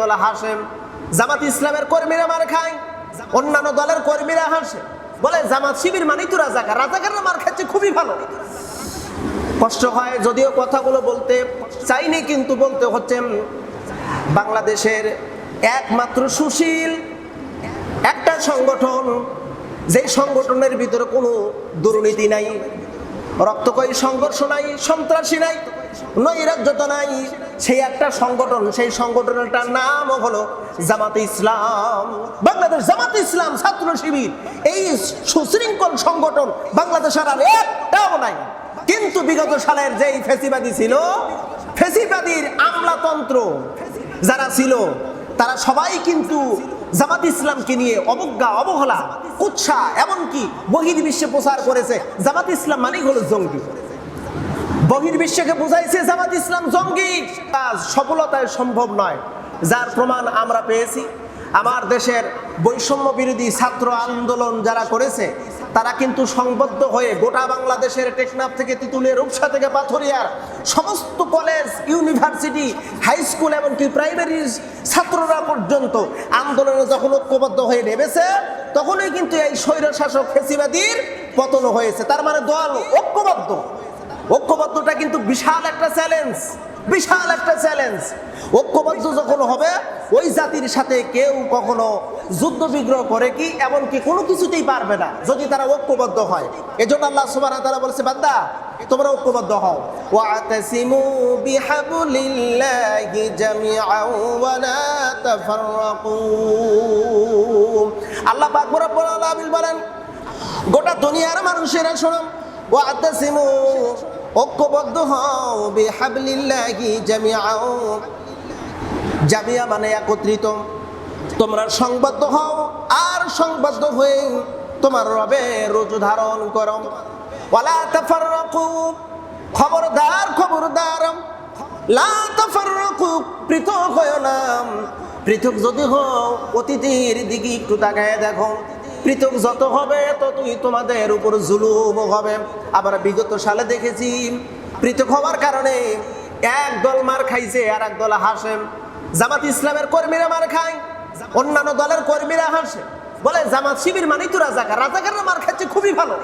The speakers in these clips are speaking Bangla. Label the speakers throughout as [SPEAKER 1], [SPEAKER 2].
[SPEAKER 1] দল জামাত ইসলামের কর্মীরা মার খায়, অন্যান্য দলের কর্মীরা বলে শিবির মানেই তো রাজাকার মার খুবই ভালো। কষ্ট হয় যদিও কথাগুলো বলতে চাইনি, কিন্তু বলতে বাংলাদেশের একমাত্র সুশীল একটা সংগঠন, যেই সংগঠনের ভিতরে কোনো দুর্নীতি নাই রক্তকয়ী সংঘর্ষ নাই, সন্ত্রাসী নাই, নৈরাজ্যতা নাই। সেই একটা সংগঠন, সেই সংগঠনটার নাম হলো জামাতে ইসলাম। বাংলাদেশ জামাতে ইসলাম ছাত্র শিবির। এই সুশৃঙ্খল সংগঠন বাংলাদেশের আর একটাও নাই। কিন্তু বিগত সালের যেই ফেসিবাদী ছিল, ফেসিবাদীর আমলাতন্ত্র যারা ছিল, তারা সবাই কিন্তু জামাত ইসলামকে নিয়ে অবজ্ঞা, অবহেলা, কুৎসা, এমনকি বহির্বিশ্বে প্রচার করেছে। জামাত ইসলাম মানেই হলো জঙ্গি। বহির্বিশ্বকে বুঝাইছে জামাত ইসলাম জঙ্গি। কাজ সফলতায় সম্ভব নয়। যার প্রমাণ আমরা পেয়েছি। আমার দেশের বৈষম্য বিরোধী ছাত্র আন্দোলন যারা করেছে, তারা কিন্তু সংবদ্ধ হয়ে গোটা বাংলাদেশের টেকনাফ থেকে তিতুলের রূপসা থেকে পাথরিয়ার সমস্ত কলেজ ইউনিভার্সিটি হাই স্কুল এমনকি প্রাইমারি ছাত্ররা পর্যন্ত আন্দোলনে যখন ঐক্যবদ্ধ হয়ে নেমেছে, তখনই কিন্তু এই স্বৈরশাসক ফেসিবাদীর পতন হয়েছে। তার মানে দল ঐক্যবদ্ধ। ঐক্যবদ্ধটা কিন্তু বিশাল একটা চ্যালেঞ্জ বিশাল একটা চ্যালেঞ্জ ঐক্যবদ্ধ যখন হবে, ওই জাতির সাথে কেউ কখনো যুদ্ধ বিগ্রহ করে কি, এমনকি কোনো কিছুতেই পারবে না, যদি তারা ঐক্যবদ্ধ হয়। এজন্য আল্লাহ সুবহানাহু তারা বলেছে, বান্দা, তোমরা ঐক্যবদ্ধ হও। ওয়াতাসিমু বিহাবলিল্লাহি জামিআন ওয়া লা তাফাররাকু। আল্লাহ পাক রব্বুল আলামিন বলেন, গোটা দুনিয়ার মানুষেরা শোনো, ওয়াতাসিমু ঐক্যবদ্ধ হও বিহাবলিল্লাহি জামিআন জামিয়া মানে একত্রিত। তোমরা সংবদ্ধ হও আর সংবদ্ধ হয়ে তোমার রবে রোজু ধারণ করো। ওয়ালা তাফাররাকু, খবরদার খবরদার। লা তাফাররাকু, পৃথক হয় না। পৃথক যদি হও অতীতের দিকে একটু তাকায় দেখো। পৃথক যত হবে, ততই তোমাদের উপর জুলুম হবে। আবার বিগত সালে দেখেছি, পৃথক হওয়ার কারণে এক দল মার খাইছে আর এক দল হাসেন জামাত ইসলামের কর্মীরা মার খায়, অন্যান্য দলের কর্মীরা হাসে। বলে, জামাত শিবির মানেই তো রাজাকার, রাজাকাররা মার খাচ্ছে, খুবই ভালো।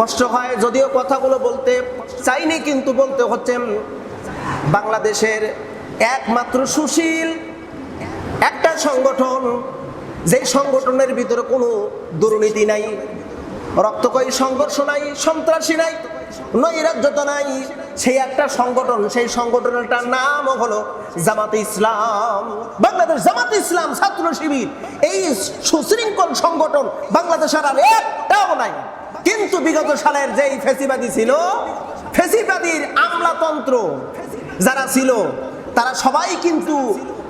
[SPEAKER 1] কষ্ট হয় যদিও কথাগুলো বলতে চাইনি, কিন্তু বলতে হচ্ছে, বাংলাদেশের একমাত্র সুশীল একটা সংগঠন যেই সংগঠনের ভিতরে কোনো দুর্নীতি নাই রক্তকয়ী সংঘর্ষ নাই, সন্ত্রাসী নাই, নৈরাজ্যতা নাই, সেই একটা সংগঠন, সেই সংগঠনটার নাম হলো জামাতে ইসলাম। বাংলাদেশ জামাত ইসলাম ছাত্র শিবির, এই সুশৃঙ্খল সংগঠন বাংলাদেশের আর একটাও নাই। কিন্তু বিগত সালের যেই ফেসিবাদী ছিল, ফেসিবাদীর আমলাতন্ত্র যারা ছিল, তারা সবাই কিন্তু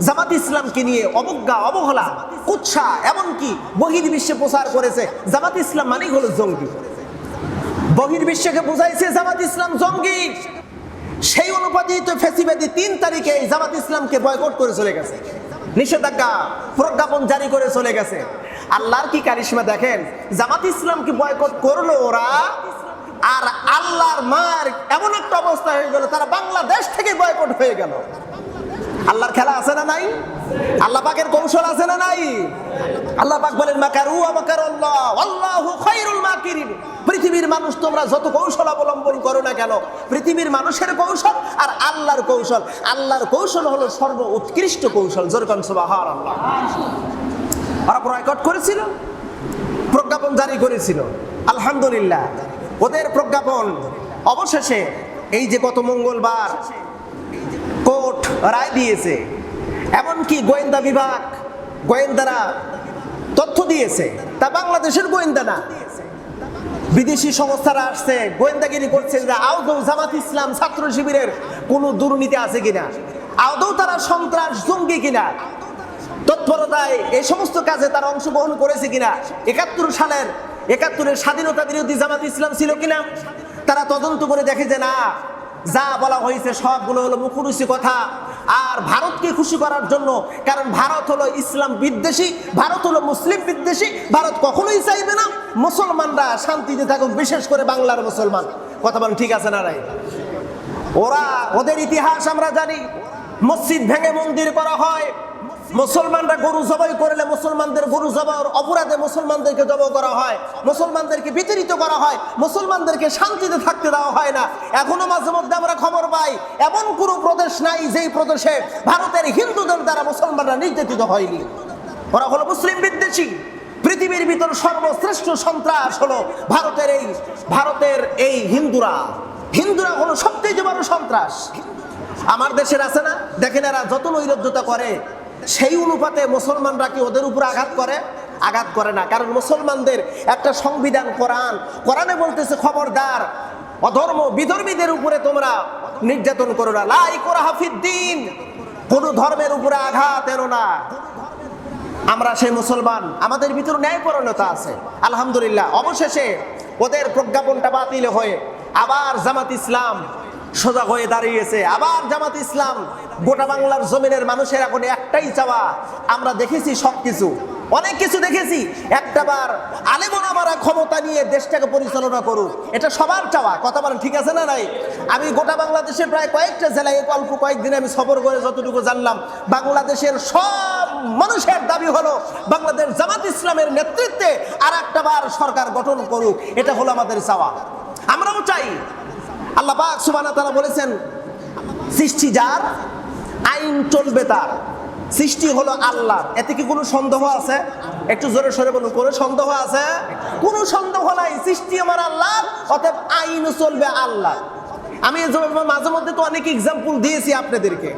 [SPEAKER 1] জামাত ইসলামকে নিয়ে অবজ্ঞা, অবহেলা, কুৎসা, এমনকি বহির্বিশ্বে প্রচার করেছে। জামাত ইসলাম মানেই হলো জঙ্গি। বহির্বিশ্বকে বুঝাইছে জামাত ইসলাম জঙ্গি। সেই অনুপাতে তো ফেসিবাদী তিন তারিখে জামাত ইসলামকে বয়কট করে চলে গেছে। নিষেধাজ্ঞা প্রজ্ঞাপন জারি করে চলে গেছে। আল্লাহর কি কারিশমা দেখেন? জামাত ইসলামকে বয়কট করল ওরা, আর আল্লাহর মার এমন একটা অবস্থা হয়ে গেল, তারা বাংলাদেশ থেকে বয়কট হয়ে গেল। আল্লাহর খেলা আছে না নাই? আল্লাহ পাকের কৌশল আছে না নাই? আল্লাহ পাক বলেন, মাকারু আমাকার আল্লাহ আল্লাহু খায়রুল মাকিরিন। পৃথিবীর মানুষ তোমরা যত কৌশল অবলম্বন করো না কেন, পৃথিবীর মানুষের কৌশল আর আল্লাহর কৌশল। আল্লাহর কৌশল হলো সর্ব উৎকৃষ্ট কৌশল। জোরকান সুবহানাল্লাহ। ওরা বয়কট করেছিল, প্রজ্ঞাপন জারি করেছিল। আলহামদুলিল্লাহ, ওদের প্রজ্ঞাপন অবশেষে এই যে গত মঙ্গলবার রায় দিয়েছে। এমনকি গোয়েন্দা বিভাগ, গোয়েন্দারা তথ্য দিয়েছে। তা বাংলাদেশের গোয়েন্দা না। বিদেশি সংস্থারা আসছে, গোয়েন্দাগিরি করছে যে আদৌ জামাত ইসলাম ছাত্র শিবিরের কোনো দুর্নীতি আছে কিনা? আদৌ তারা সন্ত্রাস, জঙ্গি কিনা? তৎপরতায় এই সমস্ত কাজে তারা অংশগ্রহণ করেছে কিনা? একাত্তর সালের, একাত্তরের স্বাধীনতা বিরোধী জামাত ইসলাম ছিল কিনা? তারা তদন্ত করে দেখে যে না যা বলা হয়েছে সবগুলো হলো মুখরুচি কথা। আর ভারতকে খুশি করার জন্য, কারণ ভারত হলো ইসলাম বিদ্বেষী, ভারত হলো মুসলিম বিদ্বেষী, ভারত কখনোই চাইবে না মুসলমানরা শান্তিতে থাকুক, বিশেষ করে বাংলার মুসলমান। কথা বলেন, ঠিক আছে না রাই ওরা, ওদের ইতিহাস আমরা জানি। মসজিদ ভেঙে মন্দির করা হয়। মুসলমানরা গরু জবাই করলে মুসলমানদের গরু জবাই অপরাধে মুসলমানদেরকে জবাই করা হয়, মুসলমানদেরকে বিতাড়িত করা হয়, মুসলমানদেরকে শান্তিতে থাকতে দেওয়া হয় না। এখনও মাঝে মধ্যে আমরা খবর পাই, এমন কোনো প্রদেশ নাই যেই প্রদেশে ভারতের হিন্দুদের দ্বারা মুসলমানরা নির্যাতিত হয়নি। ওরা হলো মুসলিম বিদ্বেষী। পৃথিবীর ভিতর সর্বশ্রেষ্ঠ সন্ত্রাস হলো ভারতের এই ভারতের এই হিন্দুরা। হিন্দুরা হলো সবচেয়ে বড় সন্ত্রাস। আমার দেশের আছে না? দেখেন এরা যত নৈরাজ্যতা করে সেই অনুপাতে মুসলমানরা কি ওদের উপর আঘাত করে? আঘাত করে না। কারণ মুসলমানদের একটা সংবিধান, কোরআন। কোরআনে বলতেছে, খবরদার, অধর্ম বিধর্মীদের উপরে তোমরা নির্যাতন করো না। লাই কোরা হাফিদ্দিন কোন ধর্মের উপরে আঘাত এনো না। আমরা সেই মুসলমান, আমাদের ভিতর ন্যায়পরণতা আছে। আলহামদুলিল্লাহ। অবশেষে ওদের প্রজ্ঞাপনটা বাতিল হয়ে আবার জামাত ইসলাম সোজা হয়ে দাঁড়িয়েছে। আবার জামাত ইসলাম, গোটা বাংলার জমিনের মানুষের এখন একটাই চাওয়া, আমরা দেখেছি সবকিছু। অনেক কিছু দেখেছি। একটা একটাবার আলেমনামারা ক্ষমতা নিয়ে দেশটাকে পরিচালনা করুক। এটা সবার চাওয়া। কথা বলেন, ঠিক আছে না নাই? আমি গোটা বাংলাদেশের প্রায় কয়েকটা জেলায় অল্প কয়েকদিন আমি সফর করে যতটুকু জানলাম, বাংলাদেশের সব মানুষের দাবি হলো বাংলাদেশ জামাত ইসলামের নেতৃত্বে আর একটা বার সরকার গঠন করুক। এটা হলো আমাদের চাওয়া। আমরাও চাই আল্লাহ পাক সুবহানাহু তাআলা বলেছেন, সৃষ্টি যার, আইন চলবে তার। সৃষ্টি হলো আল্লাহ এতে কি কোনো সন্দেহ আছে? একটু জোরে সরে বলুন, কোনো সন্দেহ আছে? কোনো সন্দেহ নাই, সৃষ্টি আমার আল্লাহ অতএব আইন চলবে আল্লাহ আমি মাঝে মধ্যে তো অনেক এক্সাম্পল দিয়েছি আপনাদেরকে।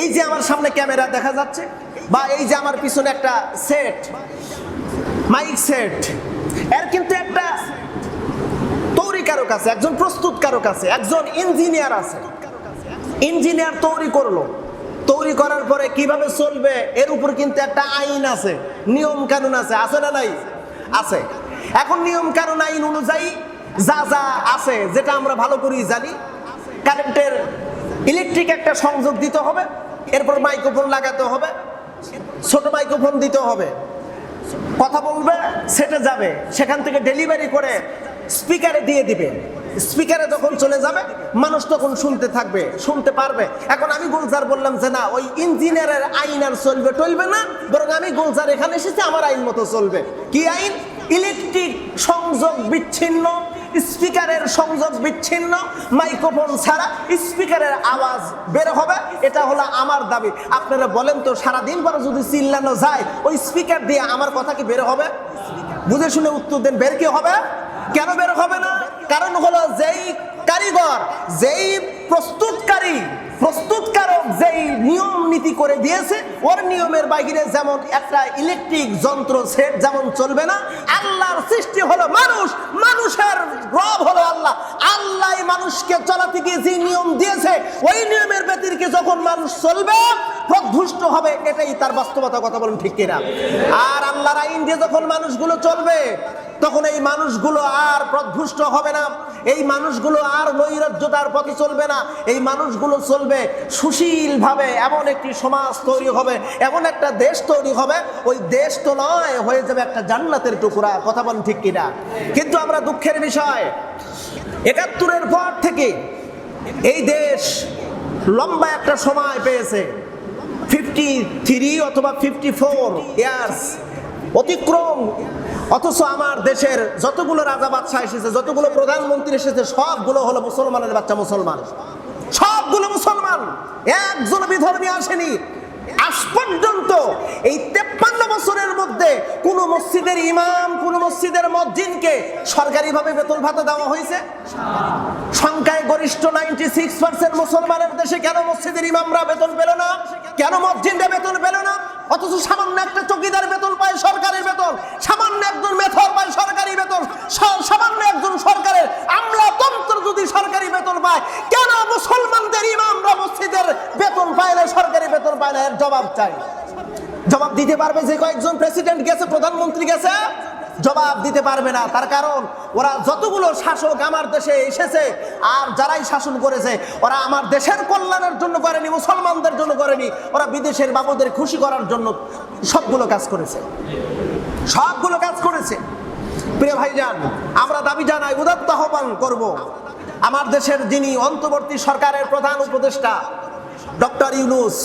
[SPEAKER 1] এই যে আমার সামনে ক্যামেরা দেখা যাচ্ছে, বা এই যে আমার পিছনে একটা সেট মাইক সেট এর কিন্তু একটা তৈরিকারক আছে, একজন প্রস্তুতকারক আছে, একজন ইঞ্জিনিয়ার আছে। ইঞ্জিনিয়ার তৈরি করল। তৈরি করার পরে কীভাবে চলবে, এর উপর কিন্তু একটা আইন আছে নিয়ম কানুন আছে আছে না নাই? আছে। এখন নিয়ম কানুন আইন অনুযায়ী যা যা আছে, যেটা আমরা ভালো করেই জানি, কারেন্টের ইলেকট্রিক একটা সংযোগ দিতে হবে, এরপর মাইক্রোফোন লাগাতে হবে, ছোট মাইক্রোফোন দিতে হবে। কথা বলবে, সেটে যাবে, সেখান থেকে ডেলিভারি করে স্পিকারে দিয়ে দিবে। স্পিকারে যখন চলে যাবে, মানুষ তখন শুনতে থাকবে, শুনতে পারবে। এখন আমি গুলজার বললাম যে, না, ওই ইঞ্জিনিয়ারের আইন আর চলবে, টলবে না। বরং আমি গুলজার এখানে এসেছি, আমার আইন মতো চলবে। কি আইন? ইলেকট্রিক সংযোগ বিচ্ছিন্ন, স্পিকারের সংযোগ বিচ্ছিন্ন, মাইক্রোফোন ছাড়া স্পিকারের আওয়াজ বের হবে, এটা হলো আমার দাবি। আপনারা বলেন তো, সারাদিন পরে যদি চিল্লানো যায়, ওই স্পিকার দিয়ে আমার কথা কি বের হবে? বুঝে শুনে উত্তর দেন, বের কি হবে? কেন বের হবে না? কারণ হলো যেই কারিগর, যেই প্রস্তুতকারী, প্রস্তুতকারক যেই নিয়ম নীতি করে দিয়েছে, ওর নিয়মের বাইরে যেমন একটা ইলেকট্রিক যন্ত্র সেট যেমন চলবে না, আল্লাহর সৃষ্টি হলো মানুষ, মানুষের রব হলো আল্লাহ। আল্লাহ মানুষকে চলাতে গিয়ে যে নিয়ম দিয়েছে, ওই ব্যতিরিকে যখন মানুষ চলবে প্রভুষ্ট হবে, এটাই তার বাস্তবতা, কথা বলেন ঠিক কিনা? আর আল্লাহর আইন দিয়ে যখন মানুষগুলো চলবে, তখন এই মানুষগুলো আর প্রভুষ্ট হবে না। এই মানুষগুলো আর নৈরাজ্যতার পথে চলবে না। এই মানুষগুলো চলবে সুশীলভাবে, এমন একটি সমাজ তৈরি হবে, এমন একটা দেশ তৈরি হবে, ওই দেশ তো নয়, হয়ে যাবে একটা জান্নাতের টুকরা, কথা বলেন ঠিক কিনা? কিন্তু আমরা দুঃখের বিষয়, একাত্তরের পর থেকে এই দেশ লম্বা একটা সময় পেয়েছে। ফিফটি থ্রি অথবা ফিফটি ফোর ইয়ার্স অতিক্রম। অথচ আমার দেশের যতগুলো রাজা বাদশাহ এসেছে, যতগুলো প্রধানমন্ত্রী এসেছে, সবগুলো হলো মুসলমানের বাচ্চা মুসলমান। সবগুলো মুসলমান। একজন বিধর্মী আসেনি। আজ পর্যন্ত এই তেপ্পান্ন বছরের মধ্যে কোন মসজিদের ইমাম, কোন মসজিদের মসজিদকে সরকারিভাবে বেতন ভাতা দেওয়া হয়েছে? সংখ্যায় গরিষ্ঠ নাইনটি সিক্স পার্সেন্ট মুসলমানের দেশে কেন মসজিদের ইমামরা বেতন পেল না? কেন মসজিদে বেতন পেল না? অথচ সামান্য একটা চকিদার বেতন পায় সরকারি বেতন, সামান্য একজন মেথর পায় সরকারি বেতন সামান্য একজন সরকারের আমলাতন্ত্র যদি সরকারি বেতন পায় কেন মুসলমানদের ইমামরা মসজিদের বেতন পায় না সরকারি বেতন পায় না এর জবাব চাই। জবাব দিতে পারবে যে কয়েকজন প্রেসিডেন্ট গেছে, প্রধানমন্ত্রী গেছে, জবাব দিতে পারবে না। তার কারণ, ওরা যতগুলো শাসক আমার দেশে এসেছে আর যারাই শাসন করেছে, ওরা আমার দেশের কল্যাণের জন্য করেনি, মুসলমানদের জন্য করেনি, ওরা বিদেশের বাবুদের খুশি করার জন্য সবগুলো কাজ করেছে। সবগুলো কাজ করেছে। প্রিয় ভাইজান, আমরা দাবি জানাই, উদাত্ত আহ্বান করব, আমার দেশের যিনি অন্তর্বর্তী সরকারের প্রধান উপদেষ্টা, ডক্টর ইউনুস